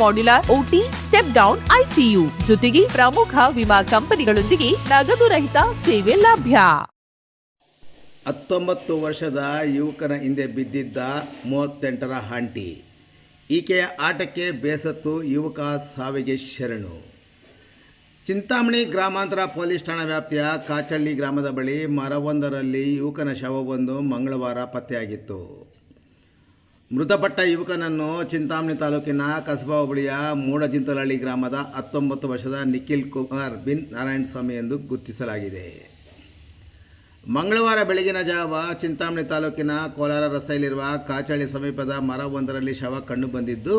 modular OT step down ICU ಜೊತೆಗೆ ಪ್ರಮುಖ ವಿಮಾ ಕಂಪನಿಗಳೊಂದಿಗೆ ನಗದು ರಹಿತ ಸೇವೆ ಲಭ್ಯ. ಹತ್ತೊಂಬತ್ತು ವರ್ಷದ ಯುವಕನ ಹಿಂದೆ ಬಿದ್ದಿದ್ದ ಮೂವತ್ತೆಂಟರ ಹಂಟಿ ಈಕೆಯ ಆಟಕ್ಕೆ ಬೇಸತ್ತು ಯುವಕ ಸಾವಿಗೆ ಶರಣು. ಚಿಂತಾಮಣಿ ಗ್ರಾಮಾಂತರ ಪೊಲೀಸ್ ಠಾಣಾ ವ್ಯಾಪ್ತಿಯ ಕಾಚಳ್ಳಿ ಗ್ರಾಮದ ಬಳಿ ಮರವೊಂದರಲ್ಲಿ ಯುವಕನ ಶವವೊಂದು ಮಂಗಳವಾರ ಪತ್ತೆಯಾಗಿತ್ತು. ಮೃತಪಟ್ಟ ಯುವಕನನ್ನು ಚಿಂತಾಮಣಿ ತಾಲೂಕಿನ ಕಸಬಾ ಹೋಬಳಿಯ ಮೂಡಜಿಂತಲಹಳ್ಳಿ ಗ್ರಾಮದ ಹತ್ತೊಂಬತ್ತು ವರ್ಷದ ನಿಖಿಲ್ ಕುಮಾರ್ ಬಿನ್ ನಾರಾಯಣಸ್ವಾಮಿ ಎಂದು ಗುರುತಿಸಲಾಗಿದೆ. ಮಂಗಳವಾರ ಬೆಳಗಿನ ಜಾವ ಚಿಂತಾಮಣಿ ತಾಲೂಕಿನ ಕೋಲಾರ ರಸ್ತೆಯಲ್ಲಿರುವ ಕಾಚಳ್ಳಿ ಸಮೀಪದ ಮರವೊಂದರಲ್ಲಿ ಶವ ಕಂಡು ಬಂದಿದ್ದು,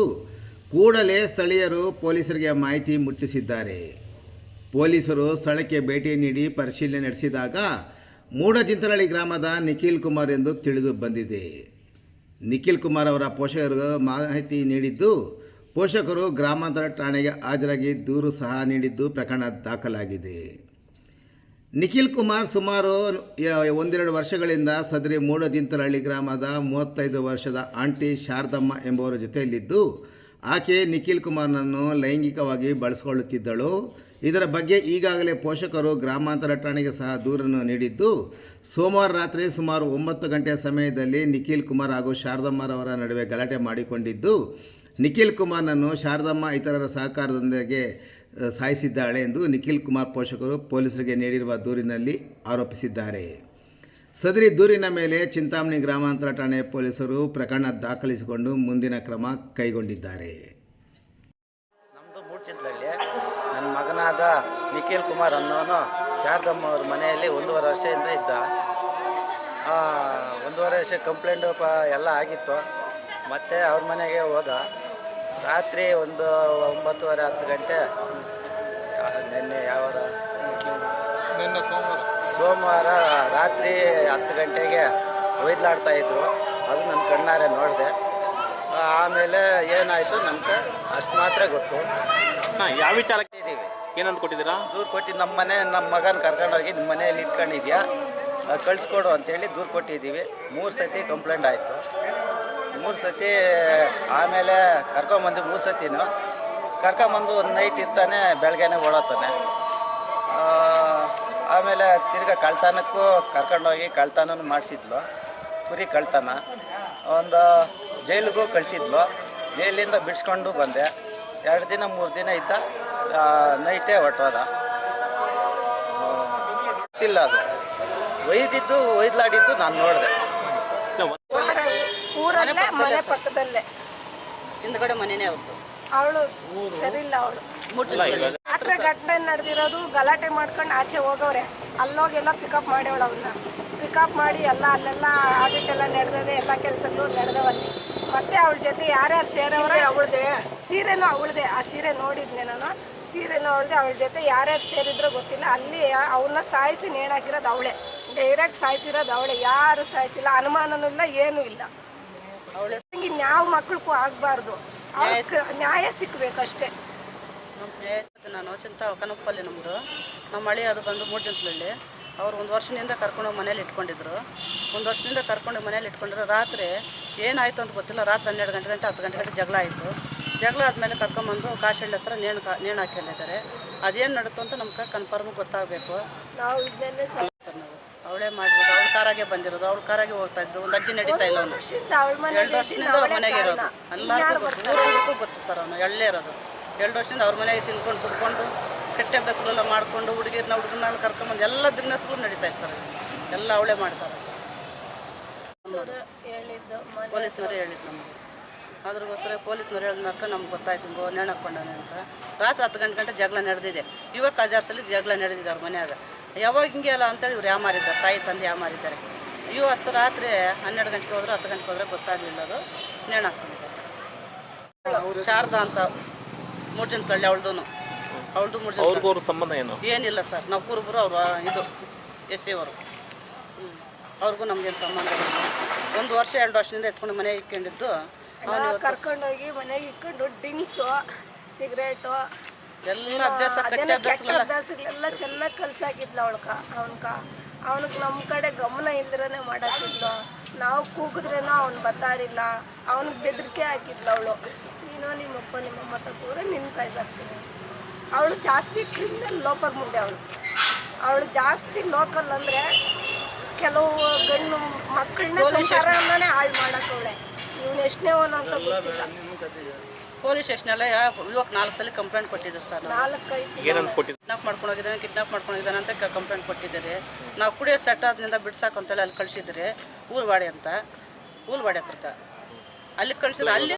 ಕೂಡಲೇ ಸ್ಥಳೀಯರು ಪೊಲೀಸರಿಗೆ ಮಾಹಿತಿ ಮುಟ್ಟಿಸಿದ್ದಾರೆ. ಪೊಲೀಸರು ಸ್ಥಳಕ್ಕೆ ಭೇಟಿ ನೀಡಿ ಪರಿಶೀಲನೆ ನಡೆಸಿದಾಗ ಮೂಡಜಿಂತಲಹಳ್ಳಿ ಗ್ರಾಮದ ನಿಖಿಲ್ ಕುಮಾರ್ ಎಂದು ತಿಳಿದು ಬಂದಿದೆ. ನಿಖಿಲ್ ಕುಮಾರ್ ಅವರ ಪೋಷಕರು ಮಾಹಿತಿ ನೀಡಿದ್ದು, ಪೋಷಕರು ಗ್ರಾಮಾಂತರ ಠಾಣೆಗೆ ಹಾಜರಾಗಿ ದೂರು ಸಹ ನೀಡಿದ್ದು ಪ್ರಕರಣ ದಾಖಲಾಗಿದೆ. ನಿಖಿಲ್ ಕುಮಾರ್ ಸುಮಾರು ಒಂದೆರಡು ವರ್ಷಗಳಿಂದ ಸದರಿ ಮೂಡದಿಂತರಹಳ್ಳಿ ಗ್ರಾಮದ ಮೂವತ್ತೈದು ವರ್ಷದ ಆಂಟಿ ಶಾರದಮ್ಮ ಎಂಬುವರ ಜೊತೆಯಲ್ಲಿದ್ದು, ಆಕೆ ನಿಖಿಲ್ ಕುಮಾರ್ನನ್ನು ಲೈಂಗಿಕವಾಗಿ ಬಳಸಿಕೊಳ್ಳುತ್ತಿದ್ದಳು. ಇದರ ಬಗ್ಗೆ ಈಗಾಗಲೇ ಪೋಷಕರು, ಗ್ರಾಮಾಂತರ ಠಾಣೆಗೆ ಸಹ ದೂರನ್ನು ನೀಡಿದ್ದು, ಸೋಮವಾರ ರಾತ್ರಿ ಸುಮಾರು ಒಂಬತ್ತು ಗಂಟೆಯ ಸಮಯದಲ್ಲಿ ನಿಖಿಲ್ ಕುಮಾರ್ ಹಾಗೂ ಶಾರದಮ್ಮರವರ ನಡುವೆ ಗಲಾಟೆ ಮಾಡಿಕೊಂಡಿದ್ದು, ನಿಖಿಲ್ ಕುಮಾರ್ನನ್ನು ಶಾರದಮ್ಮ ಇತರರ ಸಹಕಾರದೊಂದಿಗೆ ಸಾಯಿಸಿದ್ದಾಳೆ ಎಂದು ನಿಖಿಲ್ ಕುಮಾರ್ ಪೋಷಕರು ಪೊಲೀಸರಿಗೆ ನೀಡಿರುವ ದೂರಿನಲ್ಲಿ ಆರೋಪಿಸಿದ್ದಾರೆ. ಸದರಿ ದೂರಿನ ಮೇಲೆ ಚಿಂತಾಮಣಿ ಗ್ರಾಮಾಂತರ ಠಾಣೆ ಪೊಲೀಸರು ಪ್ರಕರಣ ದಾಖಲಿಸಿಕೊಂಡು ಮುಂದಿನ ಕ್ರಮ ಕೈಗೊಂಡಿದ್ದಾರೆ. ಮಗನಾದ ನಿಖಿಲ್ ಕುಮಾರ್ ಅನ್ನೋನು ಶಾರದಮ್ಮ ಅವ್ರ ಮನೆಯಲ್ಲಿ ಒಂದೂವರೆ ವರ್ಷದಿಂದ ಇದ್ದ. ಆ, ಒಂದೂವರೆ ವರ್ಷ ಕಂಪ್ಲೇಂಟು ಪ ಎಲ್ಲ ಆಗಿತ್ತು. ಮತ್ತು ಅವ್ರ ಮನೆಗೆ ಹೋದ. ರಾತ್ರಿ ಒಂದು ಒಂಬತ್ತುವರೆ ಹತ್ತು ಗಂಟೆ ನಿನ್ನೆ ಯಾವಾರ? ನಿನ್ನೆ ಸೋಮವಾರ. ಸೋಮವಾರ ರಾತ್ರಿ ಹತ್ತು ಗಂಟೆಗೆ ಒಯ್ದಲಾಡ್ತಾಯಿದ್ರು ಅದು ನನ್ನ ಕಣ್ಣಾರೆ ನೋಡಿದೆ. ಆಮೇಲೆ ಏನಾಯಿತು ನಮ್ಗೆ ಅಷ್ಟು ಮಾತ್ರ ಗೊತ್ತು. ಯಾವ ವಿಚಾರಕ್ಕೆ ಏನಂತ ಕೊಟ್ಟಿದ್ದೀರಾ? ದೂರು ಕೊಟ್ಟಿದ್ದು ನಮ್ಮ ಮನೆ ನಮ್ಮ ಮಗನ ಕರ್ಕೊಂಡೋಗಿ ನಿಮ್ಮ ಮನೆಯಲ್ಲಿ ಇಟ್ಕೊಂಡಿದ್ಯಾ? ಕಳಿಸ್ಕೊಡು ಅಂತೇಳಿ ದೂರು ಕೊಟ್ಟಿದ್ದೀವಿ. ಮೂರು ಸತಿ ಕಂಪ್ಲೇಂಟ್ ಆಯಿತು. ಮೂರು ಸತಿ ಆಮೇಲೆ ಕರ್ಕೊಂಬಂದು, ಮೂರು ಸತಿನೂ ಕರ್ಕೊಂಬಂದು ಒಂದು ನೈಟ್ ಇರ್ತಾನೆ, ಬೆಳಗ್ಗೆನೇ ಓಡತ್ತಾನೆ ಆಮೇಲೆ ತಿರ್ಗಾ ಕಳ್ತನಕ್ಕೂ ಕರ್ಕೊಂಡೋಗಿ ಕಳ್ತನ ಮಾಡಿಸಿದ್ಲು. ಕುರಿ ಕಳ್ತನ. ಒಂದು ಜೈಲಿಗೂ ಕಳಿಸಿದ್ಲು. ಜೈಲಿಂದ ಬಿಡಿಸ್ಕೊಂಡು ಬಂದೆ. ಎರಡು ದಿನ ಮೂರು ದಿನ ಇದ್ದ ಆ, ನೈಟೇ ಹೊಟ್ಟೋದ ಗೊತ್ತಿಲ್ಲ ಅದು. ಒಯ್ದಿದ್ದು ಒಯ್ದ್ಲಾಡಿದ್ದು ನಾನು ನೋಡಿದೆ. ಊರಲ್ಲೇ ಮನೆ ಪಕ್ಕದಲ್ಲೇ. ಹಿಂದ್ಗಡೆ ಮನೆನೇ ಅವ್ರದ್ದು ಅವಳು ಸರಿ ಇಲ್ಲ ಅವಳು ರಾತ್ರಿ ಘಟನೆ ನಡೆದಿರೋದು ಗಲಾಟೆ ಮಾಡ್ಕೊಂಡು ಆಚೆ ಹೋಗವ್ರೆ. ಅಲ್ಲೋಗೆಲ್ಲ ಪಿಕಪ್ ಮಾಡ್ಯವಳು ಅವನ್ನ ಪಿಕಪ್ ಮಾಡಿ ಎಲ್ಲ ಅಲ್ಲೆಲ್ಲ ಆಡಿಟ್ ಎಲ್ಲ ನಡೆದಿದೆ ಎಲ್ಲ ಕೆಲಸಗಳು ನಡೆದವಲ್ಲಿ. ಮತ್ತೆ ಅವಳ ಜೊತೆ ಯಾರ್ಯಾರು ಸೇರವ್ರೆ ಅವಳದೆ? ಸೀರೆನೂ ಅವಳದೆ. ಆ ಸೀರೆ ನೋಡಿದ್ನೆ ನಾನು. ಸೀರೆನೂ ಅವಳದೆ. ಅವಳ ಜೊತೆ ಯಾರ್ಯಾರು ಸೇರಿದ್ರೋ ಗೊತ್ತಿಲ್ಲ. ಅಲ್ಲಿ ಅವನ್ನ ಸಾಯಿಸಿ ನೇಣಾಗಿರೋದು ಅವಳೆ. ಡೈರೆಕ್ಟ್ ಸಾಯಿಸಿರೋದು ಅವಳೆ. ಯಾರು ಸಾಯಿಸಿಲ್ಲ. ಅನುಮಾನನೂ ಇಲ್ಲ ಏನೂ ಇಲ್ಲ. ಇನ್ಯಾವ ಮಕ್ಕಳಿಗೂ ಆಗಬಾರ್ದು. ನ್ಯಾಯ ಸಿಕ್ಕಬೇಕಷ್ಟೇ ನಮ್ಮ ನಾನು ಚಿಂತ ಕನಕಪಲ್ಲಿ ನಮ್ಮದು ನಮ್ಮ ಮಳೆ ಅದು ಬಂದು ಮೂರು ಮೂಡ್ಜಂತಲಲ್ಲಿ ಅವ್ರು ಒಂದು ವರ್ಷದಿಂದ ಕರ್ಕೊಂಡೋಗಿ ಮನೇಲಿ ಇಟ್ಕೊಂಡಿದ್ರು. ಒಂದು ವರ್ಷದಿಂದ ಕರ್ಕೊಂಡು ಮನೇಲಿ ಇಟ್ಕೊಂಡಿದ್ರು ರಾತ್ರಿ ಏನಾಯಿತು ಅಂತ ಗೊತ್ತಿಲ್ಲ. ರಾತ್ರಿ ಹನ್ನೆರಡು ಗಂಟೆ ಗಂಟೆ ಹತ್ತು ಗಂಟೆ ಗಂಟೆ ಜಗಳ ಆಯಿತು. ಜಗಳ ಆದಮೇಲೆ ಕರ್ಕೊಂಬಂದು ಕಾಶಳ್ಳಿ ಹತ್ರ ನೇಣು ಕಾ ನೇಣು ಹಾಕೊಂಡಿದ್ದಾರೆ ಅದೇನು ನಡೀತು ಅಂತ ನಮ್ಗೆ ಕನ್ಫರ್ಮ್ ಗೊತ್ತಾಗಬೇಕು. ನಾವು ಇದನ್ನೇ ಸರ್. ನಾವು ಅವಳೇ ಮಾಡಿರೋದು. ಅವ್ಳ ಕಾರಾಗೆ ಬಂದಿರೋದು. ಅವ್ಳ ಕಾರಾಗೆ ಹೋಗ್ತಾ ಇದ್ದು. ಒಂದು ಅಜ್ಜಿ ನಡೀತಾ ಇಲ್ಲ ಅವನು. ಎರಡು ವರ್ಷದಿಂದ ಅವ್ರ ಮನೆಗೆ ಇರೋದು. ಎಲ್ಲರಿಗೂ ಗೊತ್ತು ಊರವ್ರಿಗೂ ಗೊತ್ತು ಸರ್ ಅವನು. ಎಳ್ಳೇ ಇರೋದು. ಎರಡು ವರ್ಷದಿಂದ ಅವ್ರ ಮನೆಗೆ ತಿನ್ಕೊಂಡು ಕುಡ್ಕೊಂಡು ಕೆಟ್ಟ ಅಭ್ಯಾಸಗಳೆಲ್ಲ ಮಾಡಿಕೊಂಡು ಹುಡುಗಿರನ್ನ ಹುಡುಗನ ಕರ್ಕೊಂಬಂದು ಎಲ್ಲ ಬಿಸ್ನೆಸ್ಗಳು ನಡೀತಾ ಇದೆ ಸರ್ ಎಲ್ಲ ಅವಳೆ ಮಾಡ್ತಾರೆ ಸರ್. ಹೇಳಿದ್ದು ಪೊಲೀಸ್ನವರೇ ಹೇಳಿದ್ದು ನಮಗೆ. ಅದ್ರಗೋಸ್ಕರ ಪೊಲೀಸ್ನವ್ರು ಹೇಳಿದ್ಮೇಲೆ ನಮ್ಗೆ ಗೊತ್ತಾಯ್ತು ಗೋ ನೇಣು ಹಾಕ್ಕೊಂಡಾನೆ ಅಂತ. ರಾತ್ರಿ ಹತ್ತು ಗಂಟೆ ಗಂಟೆ ಜಗಳ ನಡೆದಿದೆ. ಇವಾಗ ಕಜಾರ್ಸಲ್ಲಿ ಜಗಳ ನಡೆದಿದೆ ಅವ್ರ ಮನೆಯಾಗ. ಯಾವಾಗ ಹಿಂಗೆ ಅಲ್ಲ ಅಂತೇಳಿ ಇವ್ರು ಯಾಮಾರಿದ್ದಾರೆ ತಾಯಿ ತಂದೆ ಯಾಮಾರಿದ್ದಾರೆ. ಹತ್ತು ರಾತ್ರಿ ಹನ್ನೆರಡು ಗಂಟೆಗೆ ಹೋದ್ರೆ ಹತ್ತು ಗಂಟೆಗೆ ಹೋದ್ರೆ ಗೊತ್ತಾಗಲಿಲ್ಲ ಅದು. ನೇಣು ಹಾಕ್ತೀನಿ ಶಾರದಾ ಅಂತ ಮೂರ್ಜಂತಳ್ಳಿ ಅವಳ್ದು ಅವಳದು ಮೂರ್ಜಂತ ಅವ್ರಿಗೂ ಅವ್ರ ಸಂಬಂಧ ಏನು? ಏನಿಲ್ಲ ಸರ್. ನಾವು ಕುರುಬರು ಅವರು ಇದು ಎಸ್ ಸಿ ಅವರು. ಅವ್ರಿಗೂ ನಮ್ಗೇನು ಸಂಬಂಧ ಇಲ್ಲ. ಒಂದು ವರ್ಷ ಎರಡು ವರ್ಷದಿಂದ ಎತ್ಕೊಂಡು ಮನೆಗೆ ಇಟ್ಕೊಂಡಿದ್ದು ಅವನು ಕರ್ಕೊಂಡೋಗಿ ಮನೆಗೆ ಇಟ್ಕೊಂಡು ಡ್ರಿಂಕ್ಸು ಸಿಗರೇಟು ಎಲ್ಲ ಅಭ್ಯಾಸ ಕಟ್ಟಿ ಅದೇನೋ ಕೆಟ್ಟ ಅಭ್ಯಾಸಗಳೆಲ್ಲ. ಅಭ್ಯಾಸಗಳೆಲ್ಲ ಚೆನ್ನಾಗಿ ಕಲ್ಸಾಕಿದ್ಲು ಅವಳ್ಕ ಅವನ್ಕ. ಅವನಿಗೆ ನಮ್ಮ ಕಡೆ ಗಮನ ಇಲ್ದಿರೇ ಮಾಡಾಕಿದ್ಲು. ನಾವು ಕೂಗಿದ್ರೇನೋ ಅವ್ನು ಬರ್ತಾರಿಲ್ಲ ಅವ್ನಿಗೆ ಬೆದರಿಕೆ ಹಾಕಿದ್ಲು ಅವಳು. ನೀನು ನಿಮ್ಮಪ್ಪ ನಿಮ್ಮಮ್ಮ ತಪ್ಪಿದ್ರೆ ನಿನ್ನ ಸಾಯ್ಸಾಕ್ತೀನಿ ಅವಳು ಜಾಸ್ತಿ ಕ್ರಿಮಿನಲ್ ಲೋಪರ್ ಮುಂದೆ ಅವಳು. ಅವಳು ಜಾಸ್ತಿ ಲೋಕಲ್ ಅಂದರೆ ಕೆಲವು ಗಂಡು ಮಕ್ಕಳನ್ನ ಸಂಸಾರನೇ ಹಾಳು ಮಾಡಕ್ಕವಳೆ ಇವನು ಎಷ್ಟನೇ ಅವನು ಅಂತ ಗೊತ್ತಿಲ್ಲ. ಪೊಲೀಸ್ ಸ್ಟೇಷನಲ್ಲೇ ಇವಾಗ ನಾಲ್ಕು ಸಲ ಕಂಪ್ಲೇಂಟ್ ಕೊಟ್ಟಿದ್ರು ಸರ್ ನಾಲ್ಕು ಕಿಡ್ನಾಪ್ ಮಾಡ್ಕೊಂಡು ಹೋಗಿದ್ದಾನೆ ಕಿಡ್ನಾಪ್ ಮಾಡ್ಕೊಂಡು ಹೋಗಿದ್ದಾನೆ ಅಂತ ಕಂಪ್ಲೇಂಟ್ ಕೊಟ್ಟಿದ್ದಾರೆ. ನಾವು ಕುಡಿಯೋ ಸೆಟ್ ಆದ್ರಿಂದ ಬಿಡ್ಸಾಕು ಅಂತೇಳಿ ಅಲ್ಲಿ ಕಳ್ಸಿದಿರಿ ಊರ್ವಾಡಿ ಅಂತ ಊರ್ವಾಡಿ ಹತ್ರಕ್ಕೆ. ಅಲ್ಲಿ ಕಳ್ಸಿದ್ರೆ ಅಲ್ಲಿ